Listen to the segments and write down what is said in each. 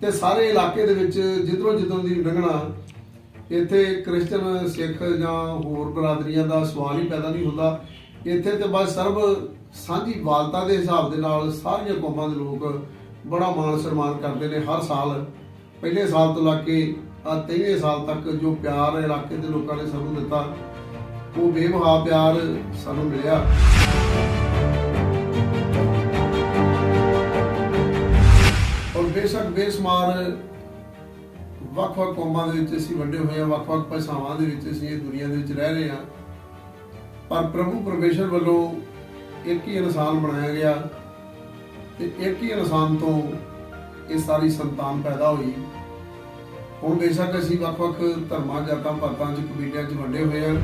ਤੇ ਸਾਰੇ ਇਲਾਕੇ ਦੇ ਵਿੱਚ ਜਿੱਧਰੋਂ ਜਿੱਧਰੋਂ ਦੀ ਲੰਘਣਾ, ਇੱਥੇ ਕ੍ਰਿਸਚਨ ਸਿੱਖ ਜਾਂ ਹੋਰ ਬਰਾਦਰੀਆਂ ਦਾ ਸਵਾਲ ਹੀ ਪੈਦਾ ਨਹੀਂ ਹੁੰਦਾ। ਇੱਥੇ ਤੇ ਬਸ ਸਰਬ ਸਾਂਝੀ ਵਾਲਤਾ ਦੇ ਹਿਸਾਬ ਦੇ ਨਾਲ ਸਾਰੀਆਂ ਕੌਮਾਂ ਦੇ ਲੋਕ ਬੜਾ ਮਾਣ ਸਨਮਾਨ ਕਰਦੇ ਨੇ ਹਰ ਸਾਲ। ਪਹਿਲੇ ਸਾਲ ਤੋਂ ਲੱਗ ਕੇ ਆ 23ਵੇਂ ਸਾਲ ਤੱਕ ਜੋ ਪਿਆਰ ਇਲਾਕੇ ਦੇ ਲੋਕਾਂ ਨੇ ਸਾਨੂੰ ਦਿੱਤਾ, ਉਹ ਬੇਵਹਾ ਪਿਆਰ ਸਾਨੂੰ ਮਿਲਿਆ। ਬੇਸ਼ੱਕ ਬੇਸ਼ਮਾਰ ਵੱਖ-ਵੱਖ ਕੌਮਾਂ ਦੇ ਵਿੱਚ ਅਸੀਂ ਵੱਡੇ ਹੋਏ ਹਾਂ, ਵੱਖ-ਵੱਖ ਭਾਸ਼ਾਵਾਂ ਦੇ ਵਿੱਚ ਅਸੀਂ ਇਹ ਦੁਨੀਆ ਦੇ ਵਿੱਚ ਰਹਿ ਰਹੇ ਹਾਂ। ਪਰ ਪ੍ਰਭੂ ਪਰਮੇਸ਼ਰ ਵੱਲੋਂ ਇੱਕ ਹੀ ਇਨਸਾਨ ਬਣਾਇਆ ਗਿਆ ਤੇ ਇੱਕ ਹੀ ਇਨਸਾਨ ਤੋਂ ਇਹ ਸਾਰੀ ਸੰਤਾਨ ਪੈਦਾ ਹੋਈ। ਹੁਣ ਬੇਸ਼ੱਕ ਅਸੀਂ ਵੱਖ-ਵੱਖ ਧਰਮਾਂ, ਜਾਤਾਂ, ਪਾਤਾਂ ਚ ਕਬੀਲਿਆਂ ਚ ਵੰਡੇ ਹੋਏ ਹਾਂ।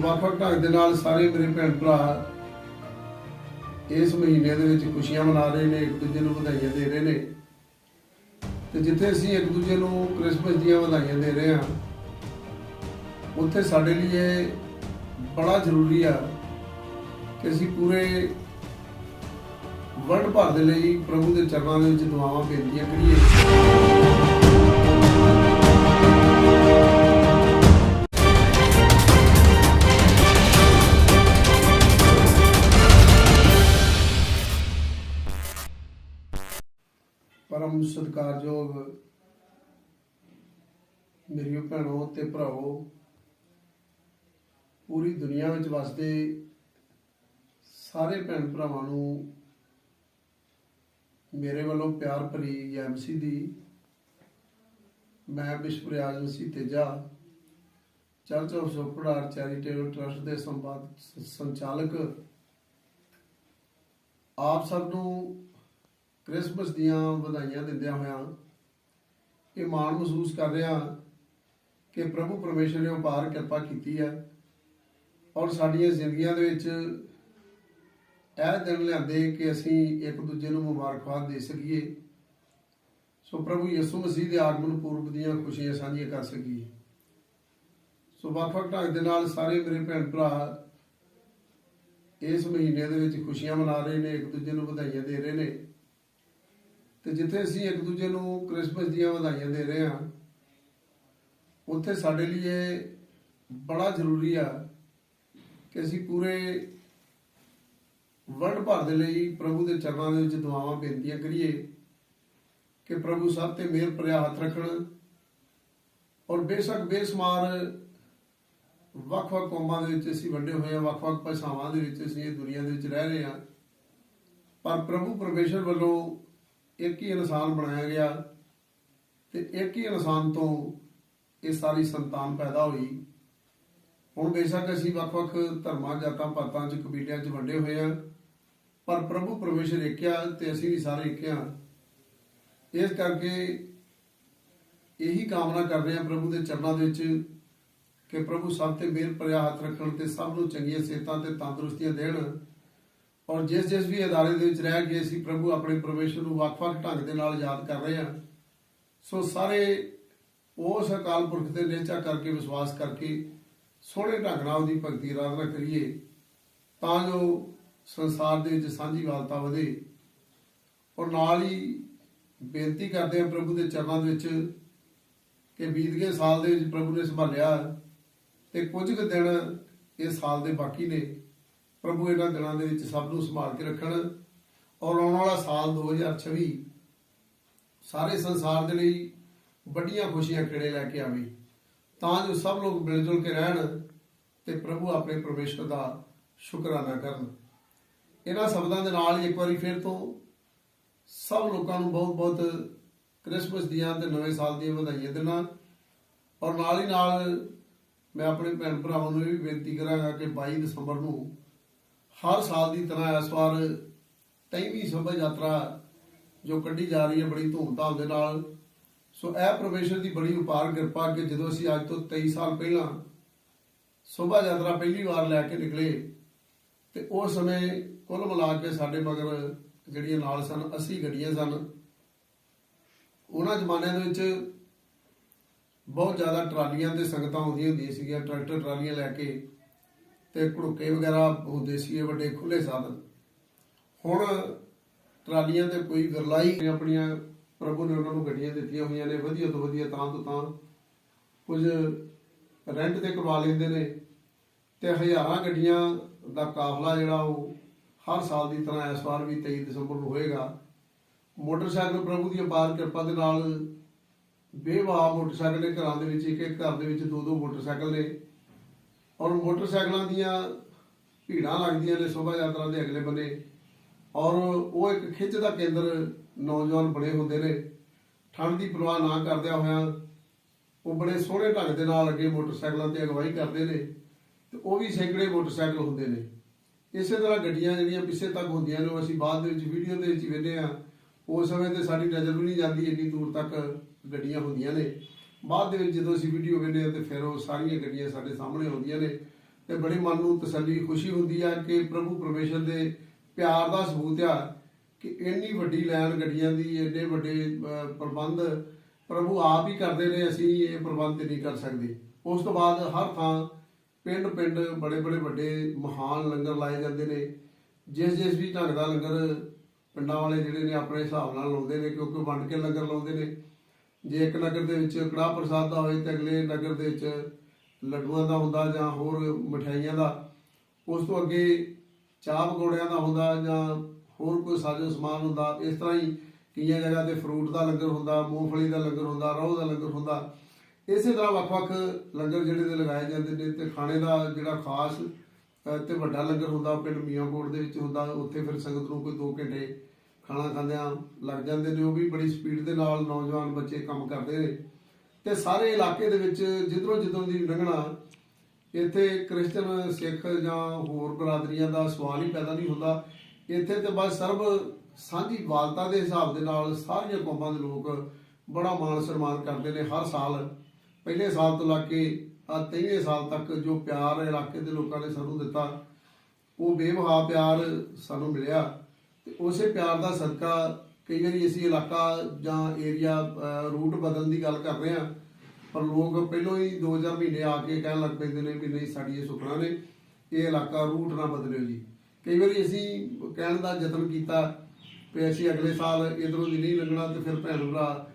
ਵੱਖ-ਵੱਖ ਢੰਗ ਦੇ ਨਾਲ ਸਾਰੇ ਮੇਰੇ ਭੈਣ ਭਰਾ ਇਸ ਮਹੀਨੇ ਦੇ ਵਿੱਚ ਖੁਸ਼ੀਆਂ ਮਨਾ ਰਹੇ ਨੇ, ਇੱਕ ਦੂਜੇ ਨੂੰ ਵਧਾਈਆਂ ਦੇ ਰਹੇ ਨੇ। ਤੇ ਜਿੱਥੇ ਅਸੀਂ ਇੱਕ ਦੂਜੇ ਨੂੰ ਕ੍ਰਿਸਮਸ ਦੀਆਂ ਵਧਾਈਆਂ ਦੇ ਰਹੇ ਹਾਂ, ਉੱਥੇ ਸਾਡੇ ਲਈ ਇਹ ਬੜਾ ਜ਼ਰੂਰੀ ਆ ਕਿ ਅਸੀਂ ਪੂਰੇ ਵਰਲਡ ਭਰ ਦੇ ਲਈ ਪ੍ਰਭੂ ਦੇ ਚਰਨਾਂ ਦੇ ਵਿੱਚ ਦੁਆਵਾਂ ਬੇਨਤੀਆਂ ਕਰੀਏ। ਪਰਮ ਸਤਿਕਾਰਯੋਗ ਮੇਰੀਓ ਭੈਣੋ ਤੇ ਭਰਾਵੋ, ਪੂਰੀ ਦੁਨੀਆ ਵਿੱਚ ਵਸਦੇ ਸਾਰੇ ਭੈਣ ਭਰਾਵਾਂ ਨੂੰ ਮੇਰੇ ਵੱਲੋਂ ਪਿਆਰ ਭਰੀ ਐਮਸੀ ਦੀ, ਮੈਂ ਵਿਸ਼ਵਰਿਆਜ ਮਸੀਹ ਤੇਜਾ, ਚਰਚ ਆਫ ਸੁਪਰਡਾਰ ਚੈਰੀਟੇਬਲ ਟਰਸਟ ਦੇ ਸੰਪਾਦ, ਸੰਚਾਲਕ, ਆਪ ਸਭ ਨੂੰ ਕ੍ਰਿਸਮਸ ਦੀਆਂ ਵਧਾਈਆਂ ਦਿੰਦਿਆਂ ਹੋਇਆਂ ਇਹ ਮਾਣ ਮਹਿਸੂਸ ਕਰ ਰਿਹਾ ਕਿ ਪ੍ਰਭੂ ਪਰਮੇਸ਼ਰ ਨੇ ਉਪਾਰ ਕਿਰਪਾ ਕੀਤੀ ਹੈ ਔਰ ਸਾਡੀਆਂ ਜ਼ਿੰਦਗੀਆਂ ਦੇ ਵਿੱਚ ਇਹ ਦਿਨ ਲਿਆਂਦੇ ਕਿ ਅਸੀਂ ਇੱਕ ਦੂਜੇ ਨੂੰ ਮੁਬਾਰਕਬਾਦ ਦੇ ਸਕੀਏ। ਸੋ ਪ੍ਰਭੂ ਯਿਸੂ ਮਸੀਹ ਦੇ ਆਗਮਨ ਪੂਰਬ ਦੀਆਂ ਖੁਸ਼ੀਆਂ ਸਾਂਝੀਆਂ ਕਰ ਸਕੀਏ। ਸੋ ਵੱਖ-ਵੱਖ ਢੰਗ ਦੇ ਨਾਲ ਸਾਰੇ ਮੇਰੇ ਭੈਣ ਭਰਾ ਇਸ ਮਹੀਨੇ ਦੇ ਵਿੱਚ ਖੁਸ਼ੀਆਂ ਮਨਾ ਰਹੇ ਨੇ, ਇੱਕ ਦੂਜੇ ਨੂੰ ਵਧਾਈਆਂ ਦੇ ਰਹੇ ਨੇ। ਤੇ ਜਿੱਥੇ ਅਸੀਂ ਇੱਕ ਦੂਜੇ ਨੂੰ ਕ੍ਰਿਸਮਸ ਦੀਆਂ ਵਧਾਈਆਂ ਦੇ ਰਹੇ ਹਾਂ, ਉੱਥੇ ਸਾਡੇ ਲਈ ਇਹ ਬੜਾ ਜ਼ਰੂਰੀ ਆ ਕਿ ਅਸੀਂ ਪੂਰੇ ਵਰਲਡ ਭਰ ਦੇ ਲਈ ਪ੍ਰਭੂ ਦੇ ਚਰਨਾਂ ਦੇ ਵਿੱਚ ਦੁਆਵਾਂ ਬੇਨਤੀਆਂ ਕਰੀਏ, ਕਿ ਪ੍ਰਭੂ ਸਭ ਤੇ ਮਿਹਰ ਭਰਿਆ ਹੱਥ ਰੱਖਣ ਔਰ ਬੇਸ਼ੱਕ ਬੇਸ਼ੁਮਾਰ ਵੱਖ-ਵੱਖ ਕੌਮਾਂ ਦੇ ਵਿੱਚ ਅਸੀਂ ਵੰਡੇ ਹੋਏ ਹਾਂ, ਵੱਖ-ਵੱਖ ਭਾਸ਼ਾਵਾਂ ਦੇ ਵਿੱਚ ਅਸੀਂ ਇਹ ਦੁਨੀਆ ਦੇ ਵਿੱਚ ਰਹਿ ਰਹੇ ਹਾਂ। ਪਰ ਪ੍ਰਭੂ ਪਰਮੇਸ਼ਰ ਵੱਲੋਂ ਇੱਕ ਹੀ ਇਨਸਾਨ ਬਣਾਇਆ ਗਿਆ ਤੇ ਇੱਕ ਹੀ ਇਨਸਾਨ ਤੋਂ ਇਹ ਸਾਰੀ ਸੰਤਾਨ ਪੈਦਾ ਹੋਈ। ਹੁਣ ਬੇਸ਼ੱਕ ਅਸੀਂ ਵੱਖ-ਵੱਖ ਧਰਮਾਂ, ਜਾਤਾਂ, ਪਾਤਾਂ ਚ, ਕਬੀਲਿਆਂ ਚ ਵੰਡੇ ਹੋਏ ਹਾਂ ਪਰ ਪ੍ਰਭੂ ਪਰਮੇਸ਼ਰ ਇੱਕ ਆ ਤੇ ਅਸੀਂ ਵੀ ਸਾਰੇ ਇੱਕ ਆ ਇਸ ਕਰਕੇ ਇਹੀ ਕਾਮਨਾ ਕਰਦੇ ਹਾਂ ਪ੍ਰਭੂ ਦੇ ਚਰਨਾਂ ਦੇ ਵਿੱਚ ਕਿ ਪ੍ਰਭੂ ਸਭ ਤੇ ਮਿਹਰ ਭਰਿਆ ਹੱਥ ਰੱਖਣ ਤੇ ਸਭ ਨੂੰ ਚੰਗੀਆਂ ਸਿਹਤਾਂ ਤੇ ਤੰਦਰੁਸਤੀਆਂ ਦੇਣ। ਔਰ ਜਿਸ ਜਿਸ ਵੀ ਅਦਾਰੇ ਦੇ ਵਿੱਚ ਰਹਿ ਕੇ ਅਸੀਂ ਪ੍ਰਭੂ ਆਪਣੇ ਪਰਮੇਸ਼ਰ ਨੂੰ ਵੱਖ-ਵੱਖ ਢੰਗ ਦੇ ਨਾਲ ਯਾਦ ਕਰ ਰਹੇ ਹਾਂ, ਸੋ ਸਾਰੇ ਉਸ ਅਕਾਲ ਪੁਰਖ ਦੇ ਨਿਹਚਾ ਕਰਕੇ ਵਿਸ਼ਵਾਸ ਕਰਕੇ ਸੋਹਣੇ ਢੰਗ ਨਾਲ ਉਹਦੀ ਭਗਤੀ ਆਰਾਧਨਾ ਕਰੀਏ, ਤਾਂ ਜੋ ਸੰਸਾਰ ਦੇ ਵਿੱਚ ਸਾਂਝੀ ਵਾਲਤਾ ਵਧੇ। ਔਰ ਨਾਲ ਹੀ ਬੇਨਤੀ ਕਰਦੇ ਹਾਂ ਪ੍ਰਭੂ ਦੇ ਚਰਨਾਂ ਦੇ ਵਿੱਚ ਕਿ ਬੀਤ ਗਏ ਸਾਲ ਦੇ ਵਿੱਚ ਪ੍ਰਭੂ ਨੇ ਸੰਭਾਲਿਆ ਤੇ ਕੁਝ ਕੁ ਦਿਨ ਇਸ ਸਾਲ ਦੇ ਬਾਕੀ ਨੇ। ਪ੍ਰਭੂ ਇਹਨਾਂ ਦਿਨਾਂ ਦੇ ਵਿੱਚ ਸਭ ਨੂੰ ਸੰਭਾਲ ਕੇ ਰੱਖਣ ਔਰ ਆਉਣ ਵਾਲਾ ਸਾਲ 2026 ਸਾਰੇ ਸੰਸਾਰ ਦੇ ਲਈ ਵੱਡੀਆਂ ਖੁਸ਼ੀਆਂ ਕਿਹੜੇ ਲੈ ਕੇ ਆਵੇ। ਤਾਂ ਜੋ ਸਭ ਲੋਕ ਮਿਲ ਜੁਲ ਕੇ ਰਹਿਣ ਤੇ ਪ੍ਰਭੂ ਆਪਣੇ ਪਰਮੇਸ਼ਰ ਦਾ ਸ਼ੁਕਰਾਨਾ ਕਰਨ। ਇਹਨਾਂ ਸ਼ਬਦਾਂ ਦੇ ਨਾਲ ਹੀ ਇੱਕ ਵਾਰੀ ਫਿਰ ਤੋਂ ਸਭ ਲੋਕਾਂ ਨੂੰ ਬਹੁਤ ਬਹੁਤ ਕ੍ਰਿਸਮਸ ਦੀਆਂ ਤੇ ਨਵੇਂ ਸਾਲ ਦੀਆਂ ਵਧਾਈਆਂ ਦੇਣਾ ਔਰ ਨਾਲ ਹੀ ਨਾਲ ਮੈਂ ਆਪਣੇ ਭੈਣ ਭਰਾਵਾਂ ਨੂੰ ਇਹ ਵੀ ਬੇਨਤੀ ਕਰਾਂਗਾ ਕਿ 22 ਦਸੰਬਰ ਨੂੰ ਹਰ ਸਾਲ ਦੀ ਤਰ੍ਹਾਂ ਇਸ ਵਾਰ 23ਵੀਂ ਸ਼ੋਭਾ ਯਾਤਰਾ ਜੋ ਕੱਢੀ ਜਾ ਰਹੀ ਹੈ, ਬੜੀ ਧੂਮਧਾਮ ਦੇ ਨਾਲ। ਸੋ ਇਹ ਪਰਮੇਸ਼ਰ ਦੀ ਬੜੀ ਉਪਾਰ ਕਿਰਪਾ ਕਿ ਜਦੋਂ ਅਸੀਂ ਅੱਜ ਤੋਂ 23 ਸਾਲ ਪਹਿਲਾਂ ਸ਼ੋਭਾ ਯਾਤਰਾ ਪਹਿਲੀ ਵਾਰ ਲੈ ਕੇ ਨਿਕਲੇ ਤੇ ਉਸ ਸਮੇਂ ਕੁੱਲ ਮਿਲਾ ਕੇ ਸਾਡੇ ਮਗਰ ਜਿਹੜੀਆਂ ਨਾਲ ਸਨ 80 ਗੱਡੀਆਂ ਸਨ। ਉਹਨਾਂ ਜ਼ਮਾਨਿਆਂ ਦੇ ਵਿੱਚ ਬਹੁਤ ਜ਼ਿਆਦਾ ਟਰਾਲੀਆਂ ਤੇ ਸੰਗਤਾਂ ਆਉਂਦੀਆਂ ਹੁੰਦੀਆਂ ਸੀਗੀਆਂ, ਟਰੈਕਟਰ, ਟਰਾਲੀਆਂ ਲੈ ਕੇ। ਤੇ ਘੜੁੱਕੇ ਵਗੈਰਾ ਹੁੰਦੇ ਸੀਗੇ ਵੱਡੇ ਖੁੱਲੇ ਸਾਧਨ। ਹੁਣ ਟਰਾਲੀਆਂ ਤੇ ਕੋਈ ਵਿਰਲਾਈ ਆਪਣੀਆਂ ਪ੍ਰਭੂ ਨੇ ਉਹਨਾਂ ਨੂੰ ਗੱਡੀਆਂ ਦਿੱਤੀਆਂ ਹੋਈਆਂ ਨੇ, ਵਧੀਆ ਤੋਂ ਵਧੀਆ ਤਾਂ ਤੋਂ ਤਾਂ। ਕੁਝ ਰੈਂਟ ਤੇ ਕਰਵਾ ਲੈਂਦੇ ਨੇ ਤੇ ਹਜ਼ਾਰਾਂ ਗੱਡੀਆਂ ਦਾ ਕਾਫਲਾ ਜਿਹੜਾ ਉਹ ਹਰ ਸਾਲ ਦੀ ਤਰ੍ਹਾਂ ਇਸ ਵਾਰ ਵੀ 23 ਦਸੰਬਰ ਨੂੰ ਹੋਏਗਾ। ਮੋਟਰਸਾਈਕਲ ਪ੍ਰਭੂ ਦੀ ਅਪਾਰ ਕਿਰਪਾ ਦੇ ਨਾਲ ਬੇਵਾਹ ਮੋਟਰਸਾਈਕਲ ਨੇ ਘਰਾਂ ਦੇ ਵਿੱਚ ਇੱਕ ਇੱਕ ਘਰ ਦੇ ਵਿੱਚ ਦੋ ਦੋ ਮੋਟਰਸਾਈਕਲ ਨੇ। ਔਰ ਮੋਟਰਸਾਈਕਲਾਂ ਦੀਆਂ ਭੀੜਾਂ ਲੱਗਦੀਆਂ ਨੇ ਸ਼ੋਭਾ ਯਾਤਰਾ ਦੇ ਅਗਲੇ ਬੰਨੇ। ਔਰ ਉਹ ਇੱਕ ਖਿੱਚ ਦਾ ਕੇਂਦਰ ਨੌਜਵਾਨ ਬਣੇ ਹੁੰਦੇ ਨੇ। ਠੰਡ ਦੀ ਪਰਵਾਹ ਨਾ ਕਰਦਿਆਂ ਹੋਇਆਂ ਉਹ ਬੜੇ ਸੋਹਣੇ ਢੰਗ ਦੇ ਨਾਲ ਅੱਗੇ ਮੋਟਰਸਾਈਕਲਾਂ ਤੇ ਅਗਵਾਈ ਕਰਦੇ ਨੇ ਤੇ ਉਹ ਵੀ ਸੈਂਕੜੇ ਮੋਟਰਸਾਈਕਲ ਹੁੰਦੇ ਨੇ। ਇਸੇ ਤਰ੍ਹਾਂ ਗੱਡੀਆਂ ਜਿਹੜੀਆਂ ਪਿੱਛੇ ਤੱਕ ਹੁੰਦੀਆਂ ਨੇ, ਉਹ ਅਸੀਂ ਬਾਅਦ ਦੇ ਵਿੱਚ ਵੀਡੀਓ ਦੇ ਵਿੱਚ ਵੇਖਦੇ ਆ ਉਸ ਸਮੇਂ ਤੇ ਸਾਡੀ ਨਜ਼ਰ ਵੀ ਨਹੀਂ ਜਾਂਦੀ ਇੰਨੀ ਦੂਰ ਤੱਕ ਗੱਡੀਆਂ ਹੁੰਦੀਆਂ ਨੇ। ਬਾਅਦ ਦੇ ਵਿੱਚ ਜਦੋਂ ਅਸੀਂ ਵੀਡੀਓ ਵੇਖਦੇ ਆ ਤੇ ਫਿਰ ਉਹ ਸਾਰੀਆਂ ਗੱਡੀਆਂ ਸਾਡੇ ਸਾਹਮਣੇ ਆਉਂਦੀਆਂ ਨੇ ਤੇ ਬੜੀ ਮਨ ਨੂੰ ਤਸੱਲੀ, ਖੁਸ਼ੀ ਹੁੰਦੀ ਆ ਕਿ ਪ੍ਰਭੂ ਪਰਮੇਸ਼ਰ ਦੇ ਪਿਆਰ ਦਾ ਸਬੂਤ ਆ ਕਿ ਇੰਨੀ ਵੱਡੀ ਲਾਈਨ ਗੱਡੀਆਂ ਦੀ, ਇੰਨੇ ਵੱਡੇ ਪ੍ਰਬੰਧ ਪ੍ਰਭੂ ਆਪ ਹੀ ਕਰਦੇ ਨੇ, ਅਸੀਂ ਇਹ ਪ੍ਰਬੰਧ ਨਹੀਂ ਕਰ ਸਕਦੇ। ਉਸ ਤੋਂ ਬਾਅਦ ਹਰ ਥਾਂ ਪਿੰਡ ਪਿੰਡ ਬੜੇ ਬੜੇ ਵੱਡੇ ਮਹਾਨ ਲੰਗਰ ਲਾਏ ਜਾਂਦੇ ਨੇ। ਜਿਸ ਜਿਸ ਵੀ ਢੰਗ ਦਾ ਲੰਗਰ ਪਿੰਡਾਂ ਵਾਲੇ ਜਿਹੜੇ ਨੇ ਆਪਣੇ ਹਿਸਾਬ ਨਾਲ ਲਾਉਂਦੇ ਨੇ, ਕਿਉਂਕਿ ਵੰਡ ਕੇ ਲੰਗਰ ਲਾਉਂਦੇ ਨੇ। ਜੇ ਇੱਕ ਨਗਰ ਦੇ ਵਿੱਚ ਕੜਾਹ ਪ੍ਰਸਾਦ ਦਾ ਹੋਵੇ ਤੇ ਅਗਲੇ ਨਗਰ ਦੇ ਵਿੱਚ ਲੱਡੂਆਂ ਦਾ ਹੁੰਦਾ ਜਾਂ ਹੋਰ ਮਠਿਆਈਆਂ ਦਾ ਉਸ ਤੋਂ ਅੱਗੇ ਚਾਹ ਪਕੌੜਿਆਂ ਦਾ ਹੁੰਦਾ ਜਾਂ ਹੋਰ ਕੋਈ ਸਾਜੋ ਸਮਾਨ ਹੁੰਦਾ ਇਸ ਤਰ੍ਹਾਂ ਹੀ ਕਈਆਂ ਜਗ੍ਹਾ ਤੇ ਫਰੂਟ ਦਾ ਲੰਗਰ ਹੁੰਦਾ ਮੂੰਗਫਲੀ ਦਾ ਲੰਗਰ ਹੁੰਦਾ ਰੋਹ ਦਾ ਲੰਗਰ ਹੁੰਦਾ। ਇਸੇ ਤਰ੍ਹਾਂ ਵੱਖ-ਵੱਖ ਲੰਗਰ ਜਿਹੜੇ ਦੇ ਲਗਾਏ ਜਾਂਦੇ ਨੇ ਤੇ ਖਾਣੇ ਦਾ ਜਿਹੜਾ ਖਾਸ ਅਹ, ਤੇ ਵੱਡਾ ਲੰਗਰ ਹੁੰਦਾ ਪਿੰਡ ਮੀਆਂਕੋਟ ਦੇ ਵਿੱਚ ਹੁੰਦਾ ਉੱਥੇ ਫਿਰ ਸੰਗਤ ਨੂੰ ਕੋਈ 2 ਘੰਟੇ ਖਾਣਾ ਖਾਂਦਿਆਂ ਲੱਗ ਜਾਂਦੇ ਨੇ, ਉਹ ਵੀ ਬੜੀ ਸਪੀਡ ਦੇ ਨਾਲ ਨੌਜਵਾਨ ਬੱਚੇ ਕੰਮ ਕਰਦੇ ਨੇ। ਤੇ ਸਾਰੇ ਇਲਾਕੇ ਦੇ ਵਿੱਚ ਜਿੱਧਰੋਂ ਜਿੱਧਰੋਂ ਦੀ ਲੰਘਣਾ, ਇੱਥੇ ਕ੍ਰਿਸਚਨ ਸਿੱਖ ਜਾਂ ਹੋਰ ਬਰਾਦਰੀਆਂ ਦਾ ਸਵਾਲ ਹੀ ਪੈਦਾ ਨਹੀਂ ਹੁੰਦਾ। ਇੱਥੇ ਤੇ ਬਸ ਸਰਬ ਸਾਂਝੀ ਵਾਲਤਾ ਦੇ ਹਿਸਾਬ ਦੇ ਨਾਲ ਸਾਰੀਆਂ ਕੌਮਾਂ ਦੇ ਲੋਕ ਬੜਾ ਮਾਣ ਸਨਮਾਨ ਕਰਦੇ ਨੇ ਹਰ ਸਾਲ। ਪਹਿਲੇ ਸਾਲ ਤੋਂ ਲੱਗ ਕੇ ਆ 23ਵੇਂ ਸਾਲ ਤੱਕ ਜੋ ਪਿਆਰ ਇਲਾਕੇ ਦੇ ਲੋਕਾਂ ਨੇ ਸਾਨੂੰ ਦਿੱਤਾ, ਉਹ ਬੇਵਹਾ ਪਿਆਰ ਸਾਨੂੰ ਮਿਲਿਆ। ਤੇ ਉਸੇ ਪਿਆਰ ਦਾ ਸਦਕਾ ਕਈ ਵਾਰੀ ਅਸੀਂ ਇਲਾਕਾ ਜਾਂ ਏਰੀਆ ਰੂਟ ਬਦਲਣ ਦੀ ਗੱਲ ਕਰ ਰਹੇ ਹਾਂ, ਪਰ ਲੋਕ ਪਹਿਲਾਂ ਹੀ 2000 ਮਹੀਨੇ ਆ ਕੇ ਕਹਿਣ ਲੱਗ ਪੈਂਦੇ ਨੇ ਵੀ ਨਹੀਂ, ਸਾਡੀ ਇਹ ਸੁਪਨਾ ਨੇ, ਇਹ ਇਲਾਕਾ ਰੂਟ ਨਾ ਬਦਲਿਓ ਜੀ। ਕਈ ਵਾਰੀ ਅਸੀਂ ਕਹਿਣ ਦਾ ਯਤਨ ਕੀਤਾ ਵੀ ਅਸੀਂ ਅਗਲੇ ਸਾਲ ਇਧਰੋਂ ਦੀ ਨਹੀਂ ਲੰਘਣਾ ਤੇ ਫਿਰ ਭੈਣ ਭਰਾ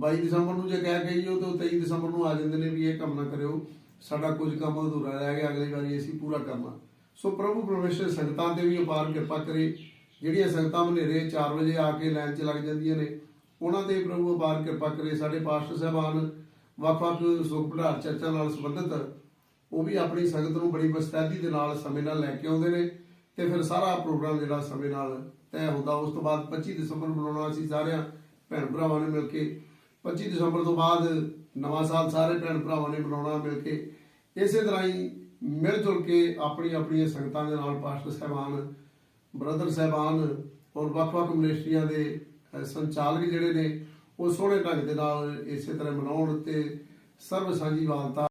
22 ਦਸੰਬਰ ਨੂੰ ਜੇ ਕਹਿ ਕੇ ਉਹ ਤਾਂ 23 ਦਸੰਬਰ ਨੂੰ ਆ ਜਾਂਦੇ ਨੇ ਵੀ ਇਹ ਕੰਮ ਨਾ ਕਰਿਓ, ਸਾਡਾ ਕੁਝ ਕੰਮ ਅਧੂਰਾ ਰਹਿ ਗਿਆ, ਅਗਲੀ ਵਾਰੀ ਅਸੀਂ ਪੂਰਾ ਕਰਨਾ। ਸੋ ਪ੍ਰਭੂ ਪਰਮੇਸ਼ਰ ਸੰਗਤਾਂ ਤੇ ਵੀ ਅਪਾਰ ਕਿਰਪਾ ਕਰੇ ਜਿਹੜੀਆਂ ਸੰਗਤਾਂ ਹਨੇਰੇ 4 ਵਜੇ ਆ ਕੇ ਲਾਈਨ 'ਚ ਲੱਗ ਜਾਂਦੀਆਂ ਨੇ, ਉਹਨਾਂ ਤੇ ਪ੍ਰਭੂ ਅਪਾਰ ਕਿਰਪਾ ਕਰੇ, ਸਾਡੇ ਪਾਸਟਰ ਸਾਹਿਬਾਨ ਵੱਖ-ਵੱਖ ਸੁਖ ਭੰਡਾਰ ਚਰਚਾ ਨਾਲ ਸੰਬੰਧਿਤ, ਉਹ ਵੀ ਆਪਣੀ ਸੰਗਤ ਨੂੰ ਬੜੀ ਬਸਤੈਦੀ ਦੇ ਨਾਲ ਸਮੇਂ ਨਾਲ ਲੈ ਕੇ ਆਉਂਦੇ ਨੇ ਤੇ ਫਿਰ ਸਾਰਾ ਪ੍ਰੋਗਰਾਮ ਜਿਹੜਾ ਸਮੇਂ ਨਾਲ ਤੈਅ ਹੁੰਦਾ। ਉਸ ਤੋਂ ਬਾਅਦ 25 ਦਸੰਬਰ ਨੂੰ ਮਨਾਉਣਾ ਅਸੀਂ ਸਾਰਿਆਂ ਭੈਣ ਭਰਾਵਾਂ ਨੇ ਮਿਲ ਕੇ 25 ਦਸੰਬਰ ਤੋਂ ਬਾਅਦ ਨਵਾਂ ਸਾਲ ਸਾਰੇ ਭੈਣ ਭਰਾਵਾਂ ਨੇ ਮਨਾਉਣਾ ਮਿਲ ਕੇ, ਇਸੇ ਤਰ੍ਹਾਂ ਹੀ ਮਿਲ ਜੁਲ ਕੇ ਆਪਣੀ ਆਪਣੀਆਂ ਸੰਗਤਾਂ ਦੇ ਨਾਲ ਪਾਸਟਰ ਸਾਹਿਬਾਨ ਬ੍ਰਦਰ ਸਾਹਿਬਾਨ ਔਰ ਵੱਖ-ਵੱਖ ਮਿਨਿਸਟਰੀਆਂ ਦੇ ਸੰਚਾਲਕ ਜਿਹੜੇ ਨੇ, ਉਹ ਸੋਹਣੇ ਢੰਗ ਦੇ ਨਾਲ ਇਸੇ ਤਰ੍ਹਾਂ ਮਨਾਉਣ ਤੇ ਸਰਬ ਸਾਂਝੀ ਵਾਲਤਾ